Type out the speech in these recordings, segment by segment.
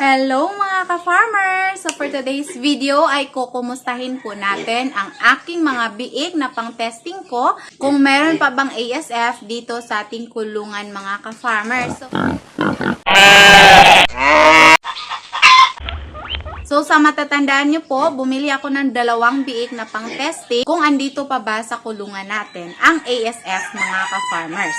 Hello mga ka-farmers! So for today's video ay kukumustahin po natin ang aking mga biik na pang-testing ko kung meron pa bang ASF dito sa ating kulungan mga ka-farmers. So, So, sa matatandaan nyo po, bumili ako ng dalawang biik na pang-testing kung andito pa ba sa kulungan natin ang ASF mga ka-farmers.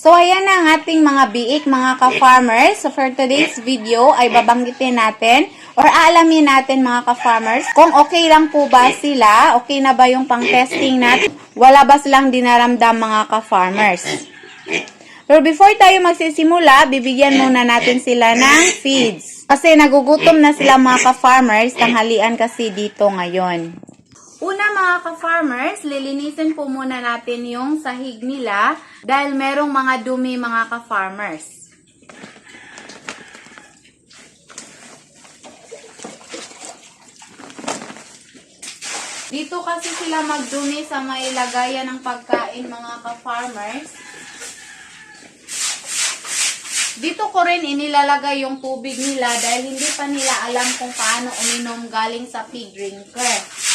So, ayan ang ating mga biik, mga ka-farmers. So, for today's video ay babanggitin natin or aalamin natin mga ka-farmers kung okay lang po ba sila, okay na ba yung pang-testing natin, wala ba silang dinaramdam mga ka-farmers. Pero before tayo magsisimula, bibigyan muna natin sila ng feeds. Kasi nagugutom na sila mga ka-farmers, tanghalian kasi dito ngayon. Una mga ka-farmers, lilinisin po muna natin yung sahig nila dahil merong mga dumi mga ka-farmers. Dito kasi sila magdumi sa may lagayan ng pagkain mga ka-farmers. Dito ko rin inilalagay yung tubig nila dahil hindi pa nila alam kung paano uminom galing sa pig drinker.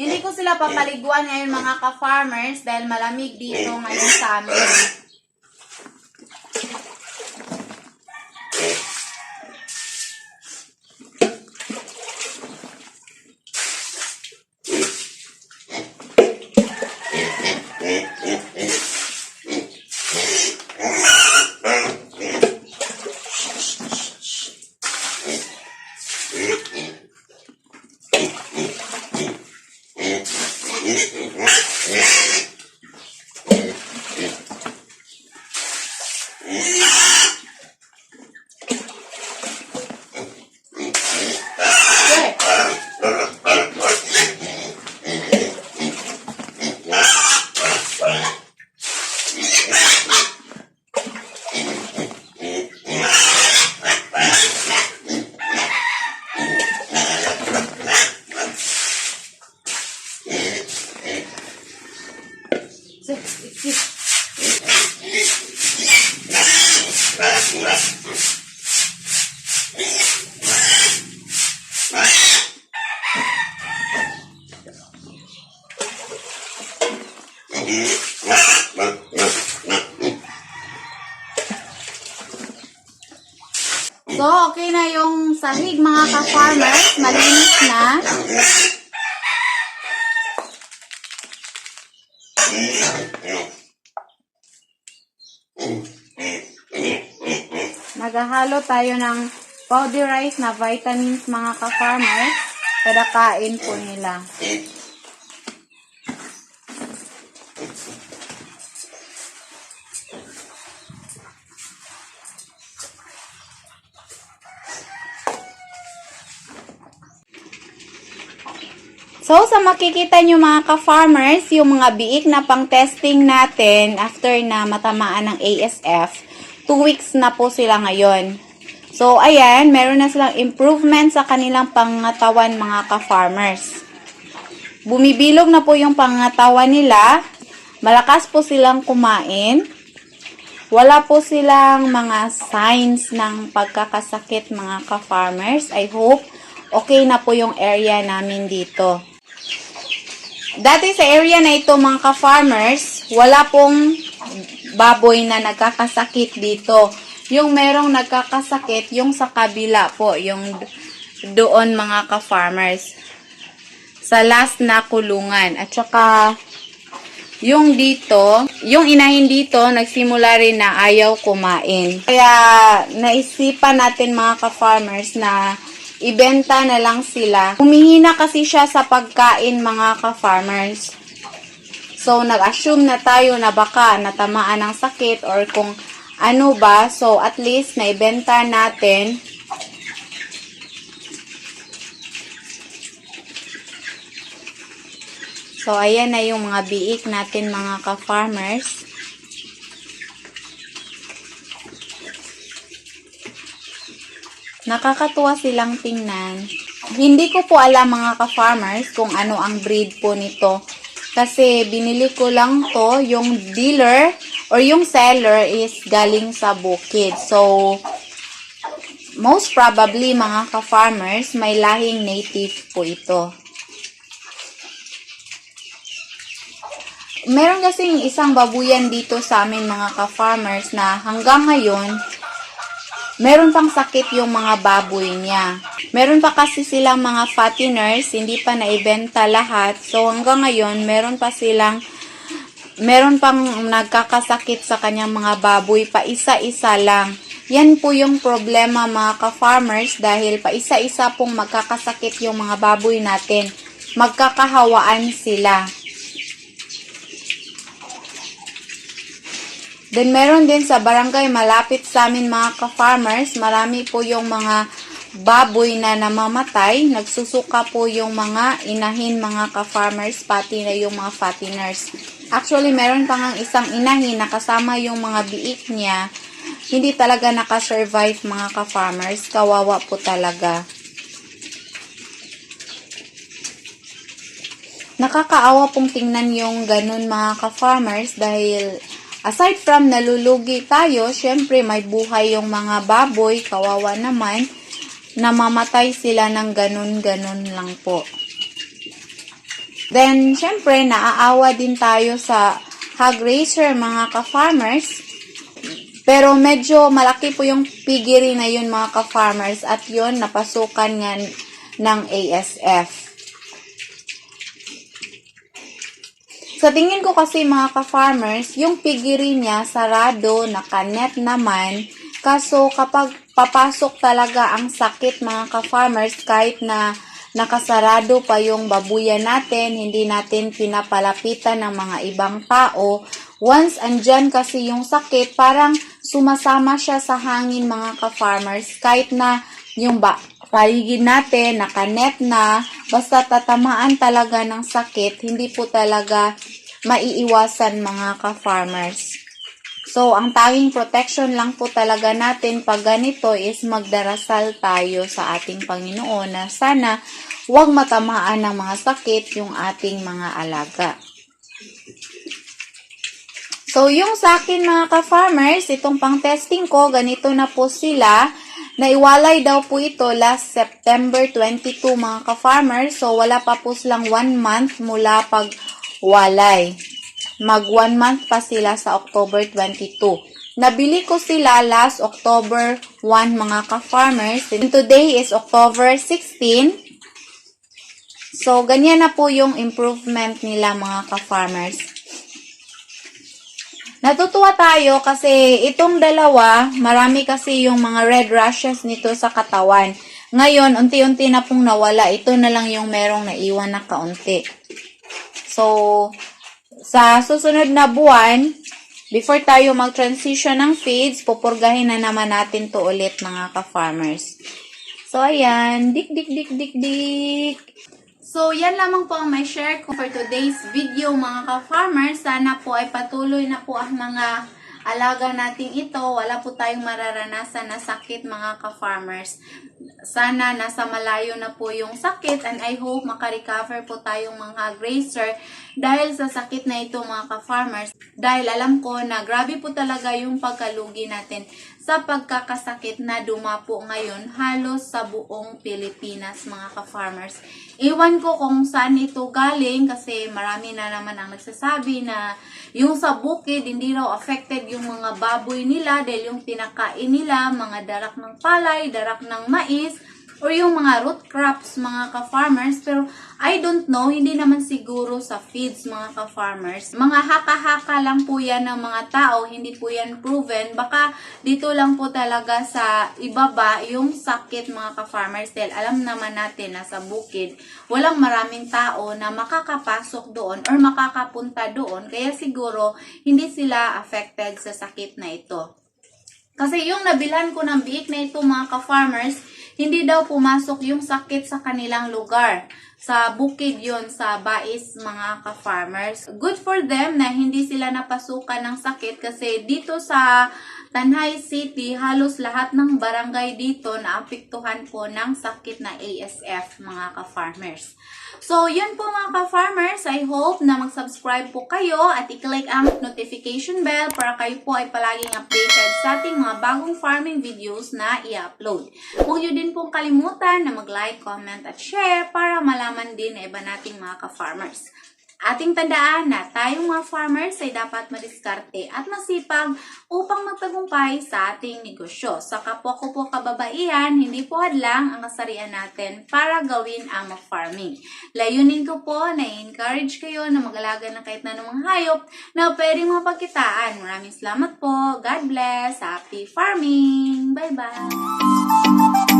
Hindi ko sila papaliguan ngayon mga ka-farmers dahil malamig dito ngayon sa amin. Okay. Sit, sit, sit. So, okay na yung sahig mga ka-farmers. Malinis na. Naghahalo tayo ng powderized na vitamins mga ka-farmers. Kada kain po nila. So, sa makikita nyo mga ka-farmers, yung mga biik na pang-testing natin after na matamaan ng ASF, 2 weeks na po sila ngayon. So, ayan, meron na silang improvement sa kanilang pangatawan mga ka-farmers. Bumibilog na po yung pangatawan nila. Malakas po silang kumain. Wala po silang mga signs ng pagkakasakit mga ka-farmers. I hope okay na po yung area namin dito. Dati sa area na ito mga ka-farmers, wala pong baboy na nagkakasakit dito. Yung merong nagkakasakit, yung sa kabila po, yung doon mga ka-farmers. Sa last na kulungan. At saka, yung dito, yung inahin dito, nagsimula rin na ayaw kumain. Kaya, naisipan natin mga ka-farmers na ibenta na lang sila. Humihina kasi siya sa pagkain mga ka-farmers. So, nag-assume na tayo na baka natamaan ng sakit or kung ano ba. So, at least naibenta natin. So, ayan na yung mga biik natin mga ka-farmers. Nakakatuwa silang tingnan. Hindi ko po alam mga ka-farmers kung ano ang breed po nito. Kasi binili ko lang to, yung dealer or yung seller is galing sa bukid. So, most probably mga ka-farmers, may lahing native po ito. Meron kasing isang babuyan dito sa amin mga ka-farmers na hanggang ngayon, meron pang sakit yung mga baboy niya. Meron pa kasi silang mga fatteners, hindi pa naibenta lahat. So hanggang ngayon, meron pa silang meron pang nagkakasakit sa kanyang mga baboy pa isa-isa lang. Yan po yung problema mga ka-farmers dahil pa isa-isa pong magkakasakit yung mga baboy natin. Magkakahawaan sila. Then meron din sa barangay malapit sa amin mga ka-farmers, marami po yung mga baboy na namamatay. Nagsusuka po yung mga inahin mga ka-farmers, pati na yung mga fatteners. Actually, meron pa nga isang inahin na kasama yung mga biik niya. Hindi talaga nakasurvive mga ka-farmers. Kawawa po talaga. Nakakaawa pong tingnan yung ganun mga ka-farmers dahil aside from nalulugi tayo, syempre may buhay yung mga baboy, kawawa naman, namamatay sila ng ganun-ganun lang po. Then, syempre, naaawa din tayo sa hog raiser mga ka-farmers. Pero medyo malaki po yung pigiri na yun mga ka-farmers at yun napasukan nga ng ASF. Sa tingin ko kasi mga ka-farmers, yung pigiri niya sarado, nakanet naman. Kaso kapag papasok talaga ang sakit mga ka-farmers, kahit na nakasarado pa yung babuyan natin, hindi natin pinapalapitan ng mga ibang tao, once andyan kasi yung sakit, parang sumasama siya sa hangin mga ka-farmers, kahit na yung ba paligid natin, nakanet na, basta tatamaan talaga ng sakit, hindi po talaga maiiwasan mga ka-farmers. So, ang tanging protection lang po talaga natin pag ganito is magdarasal tayo sa ating Panginoon na sana huwag matamaan ng mga sakit yung ating mga alaga. So, yung sa akin mga ka-farmers, itong pang testing ko, ganito na po sila. Naiwalay daw po ito last September 22 mga ka-farmers. So, wala pa po silang 1 month mula pag walay. Mag 1 month pa sila sa October 22. Nabili ko sila last October 1 mga ka-farmers. And today is October 16. So, ganyan na po yung improvement nila mga ka-farmers. Natutuwa tayo kasi itong dalawa, marami kasi yung mga red rashes nito sa katawan. Ngayon, unti-unti na pong nawala. Ito na lang yung merong naiwan na kaunti. So, sa susunod na buwan, before tayo mag-transition ng feeds, pupurgahin na naman natin to ulit mga ka-farmers. So, ayan. Dik, dik, dik, dik, dik. So, yan lamang po ang may share ko for today's video mga ka-farmers. Sana po ay patuloy na po ang mga alaga natin ito. Wala po tayong mararanasan na sakit mga ka-farmers. Sana nasa malayo na po yung sakit and I hope makarecover po tayong mga grazer dahil sa sakit na ito mga ka-farmers. Dahil alam ko na grabe po talaga yung pagkalugi natin sa pagkakasakit na dumapo ngayon halos sa buong Pilipinas mga ka-farmers. Iwan ko kung saan ito galing kasi marami na naman ang nagsasabi na yung sa bukid hindi raw affected yung mga baboy nila dahil yung tinakain nila mga darak ng palay, darak ng mais, or yung mga root crops mga ka-farmers. Pero I don't know, hindi naman siguro sa feeds mga ka-farmers. Mga haka-haka lang po yan ng mga tao, hindi po yan proven. Baka dito lang po talaga sa ibaba yung sakit mga ka-farmers. Dahil alam naman natin na sa bukid, walang maraming tao na makakapasok doon or makakapunta doon. Kaya siguro hindi sila affected sa sakit na ito. Kasi yung nabilhan ko ng biik na ito mga ka-farmers, hindi daw pumasok yung sakit sa kanilang lugar. Sa bukid yon sa bais mga ka-farmers. Good for them na hindi sila napasukan ng sakit kasi dito sa Tanhay City, halos lahat ng barangay dito naapektuhan po ng sakit na ASF mga ka-farmers. So, yun po mga ka-farmers. I hope na mag-subscribe po kayo at i-click ang notification bell para kayo po ay palaging updated sa ating mga bagong farming videos na i-upload. Huwag din pong kalimutan na mag-like, comment at share para malaman din na iba nating mga ka-farmers. Ating tandaan na tayong mga farmers ay dapat madiskarte at masipag upang magtagumpay sa ating negosyo. Sa kapwa ko po kababaihan, hindi po hadlang ang kasarian natin para gawin ang mag-farming. Layunin ko po na encourage kayo na mag-alaga ng kahit na anumang hayop na pwedeng mapagkitaan. Maraming salamat po. God bless. Happy farming. Bye-bye.